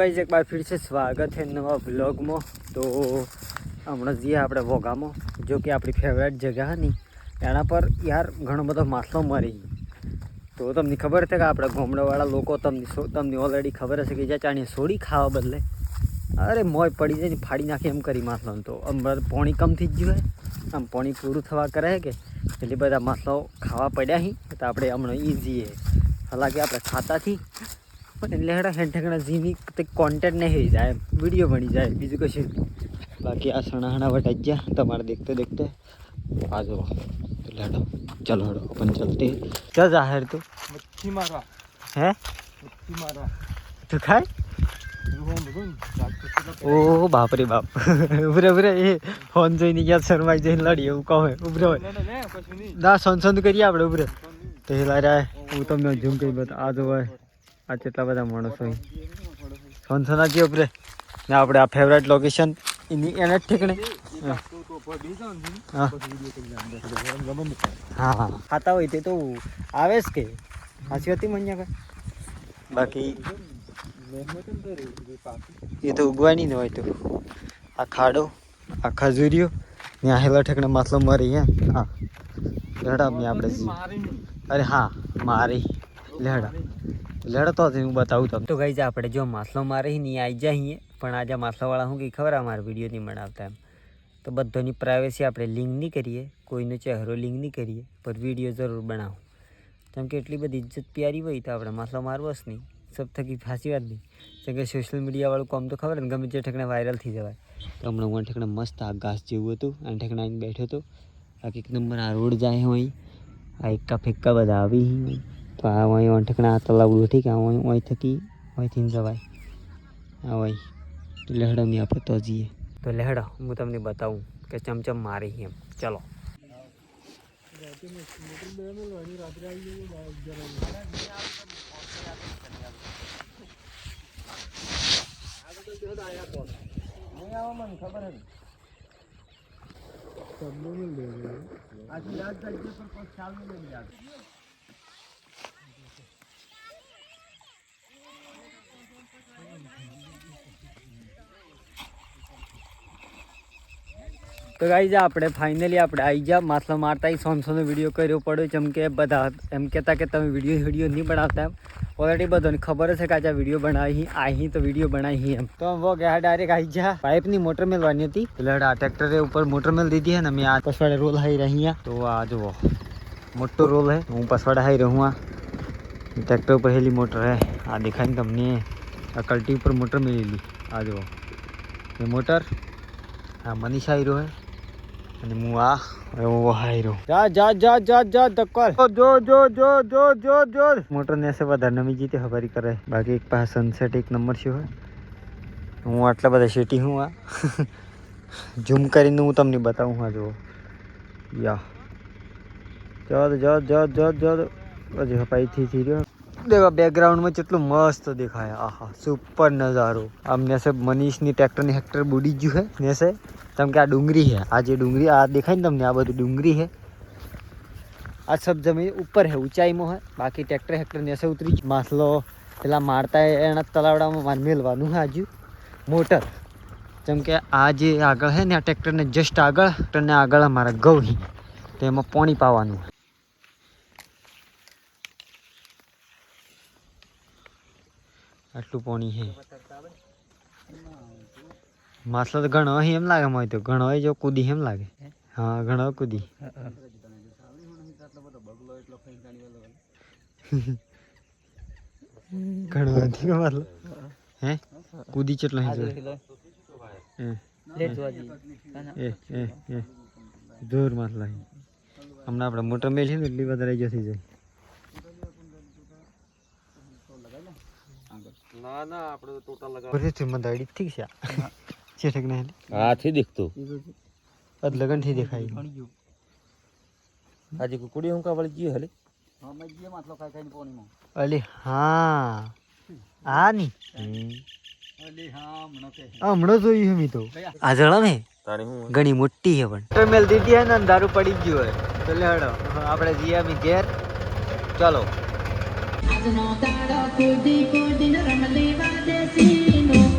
Guys, એક બાર ફિર છે. સ્વાગત છે નવા બ્લોગમાં તો હમણાં જઈએ આપણે વોગામાં. જો કે આપણી ફેવરેટ જગ્યા હતી એના પર યાર ઘણો બધો માછલો મરી તો તમને ખબર છે કે આપણે ગામડાવાળા લોકો તમને તમને ઓલરેડી ખબર હશે કે જ્યાં ચાણી સોડી ખાવા બદલે અરે મોય પડી જાય ફાડી નાખે એમ કરી માછલાને તો. હમણાં પોણી કમથી જ જીવાય આમ પોણી પૂરું થવા કરે કે? એટલે બધા માછલો ખાવા પડ્યા હી. તો આપણે હમણાં ઇઝી હાલાકી આપણે ખાતાથી પણ એટલે હેડા હેઠકણા જીની તે કોન્ટેન્ટ નહીં થઈ જાય એમ વિડીયો બની જાય બીજું કશું નહીં. બાકી આ સણા હણા વટા ગયા તમારે દેખતે દેખતે આ જો એટલે હેડો ચલો હેડો अपन चलते हैं। क्या जाहिर तो મચ્છી મારવા હે મચ્છી મારવા તો ખાય એવું બધું ને, જાત કેટલા ઓ બાપ રે બાપ ઉભરે ઉભરે એ ફોન જોઈને ગયા શરમાઈ જઈને લડી એવું કહે ઉભરે હોય ના, ના, ના, કશું નહીં. ના સંસંદ કરીએ આપણે ઉભરે તો એ લાર્યા હું તમને ઝૂમ કરી બતા આ જો હોય આ કેટલા બધા માણસો સોનસોના સંસના ઉપરે ને આપણે આ ફેવરેટ લોકેશન એની એના જ ઠેકણે. હા. જ ખાતા હોય તે તો આવે જ કે. સાચી હતી મન્યા બાકી જ એ તો ઉગવાની ન હોય તો. આ ખાડો આ ખજૂરીઓ ને આ હેલા ઠેકણે માથલો મરી હે? ઘડા આપણે. જી. અરે હા મારી. લેડા. લેડા તો હું બતાવું તમને. તો ગઈ આપણે જો માછલો મારે નહીં આવી જાય અહીં પણ આજે માછલાવાળા શું કંઈ ખબર અમારા વીડિયો નહીં બનાવતા એમ. તો બધાની પ્રાઇવેસી આપણે લિંક નહીં કરીએ, કોઈનો ચહેરો લિંક નહીં કરીએ, પણ વીડિયો જરૂર બનાવો. કેમ કે એટલી બધી ઇજ્જત પ્યારી હોય તો આપણે મારવો જ નહીં. સબ થકી ફાંસી વાત નહીં. કેમ કે સોશિયલ મીડિયાવાળું કામ તો ખબર ને, ગમે તે ઠેકણે વાયરલ થઈ જવાય. તો હમણાં હું ઠેકણે મસ્ત આ ઘાસ જેવું હતું અને ઠેકણે બેઠો હતો. આ એક નંબર આ રોડ જાય હોય, આ એકકા ફેક્કા બધા આવી હી તો આ અહીં અંઠકણા ઠેકણા આ તલાવડું ઠીક આ અહીં થકી, અહીંથી જવાય. આ હોય લહેડો મેં આપણે તો જઈએ. તો લહેડો, હું તમને બતાવું કે ચમચમ મારી એમ. ચલો. તો ગાઈ જા આપણે ફાઇનલી આપણે આવી જા માછલા મારતા સોનસોનો વીડિયો કર્યો પડ્યો. જેમ કે બધા એમ કહેતા કે તમે વીડિયો વીડિયો નહીં બનાવતા એમ. ઓલરેડી બધાને ખબર છે કે આજે વીડિયો બનાવી અહીં તો વીડિયો બનાવી એમ. તો વો ગયા ડાયરેક્ટ આવી ગયા. પાઇપની મોટર મેલવાની હતી. એટલે આ ટ્રેક્ટરે ઉપર મોટર મેલ દીધી હે ને મેં આ પછવાડે રોલ હાઈ રહ્યા તો આ જુઓ, મોટો રોલ હે. હું પસવાડે હાઈ રહું આ. ટ્રેક્ટર ઉપર હેલી મોટર હે. આ દેખાય ને તમને. આ કલ્ટી ઉપર મોટર મેલેલી. આ જુઓ. એ મોટર હા મનીષા હીરો હે. અને હું આ એવો હાયરો. જા જા જા જા જા ધક્કર. જો જો જો જો જો જો. મોટર ને એસે વધારે નમી જીતે ખબરી કરે. બાકી એક પાસે સનસેટ એક નંબર છે હોય હું આટલા બધા શેટી હું આ. ઝૂમ કરીને હું તમને બતાવું હા જુઓ. યા. જો જો જો જો જો હજી હપાઈથી થઈ રહ્યો. દેવા બેકગ્રાઉન્ડમાં કેટલું મસ્ત દેખાય. આહા સુપર નજારો. આમ નેસે મનીષની ટ્રેક્ટરની હેક્ટર બુડી ગયું હે, નેસે. કેમ કે આ ડુંગરી હે? આ જે ડુંગરી, આ દેખાય ને તમને, આ બધું ડુંગરી હે? આ સબ જમીન ઉપર હે, ઊંચાઈમાં હે. બાકી ટ્રેક્ટર હેક્ટર નેસે ઉતરી જ માસલો પેલા મારતા એના તલાવડામાં મેલવાનું હે આજુ. મોટર. જેમ કે આ જે આગળ હે ને, આ ટ્રેક્ટરને જસ્ટ આગળ ટ્રેક્ટરને આગળ અમારા ઘઉં હી તો એમાં પાણી પાવાનું આટલું પાણી હે માછલો તો ઘણો અહીં એમ લાગે મને તો ઘણો હોય જો કૂદી એમ લાગે હા ઘણો કૂદી ઘણો નથી માછલો હે કૂદી ચેટલો અહીં જોડે એ એ એ જોર માછલો અહીં હમણાં આપણે મોટર મેલી ને એટલી વધારે જતી જાય ના ના આપણે તો ટોટલ લગાવથી મંદાડી ઠીક છે. છે ઠીક હા થી દેખતો. અદ લગનથી દેખાય. આજે કુકડી હું કા વળી ગઈ હલે? અલી હા. આ ની. હમણાં જોયું મેં તો. આ જણા ને તારે હું ઘણી મોટી હે પણ. મેલ દીધી હે ને દારૂ પડી ગયો હે. હોય તો લેડો આપણે જીયા મી ઘેર. ચાલો. I don't know that I could be good in the Ramaliva, they see no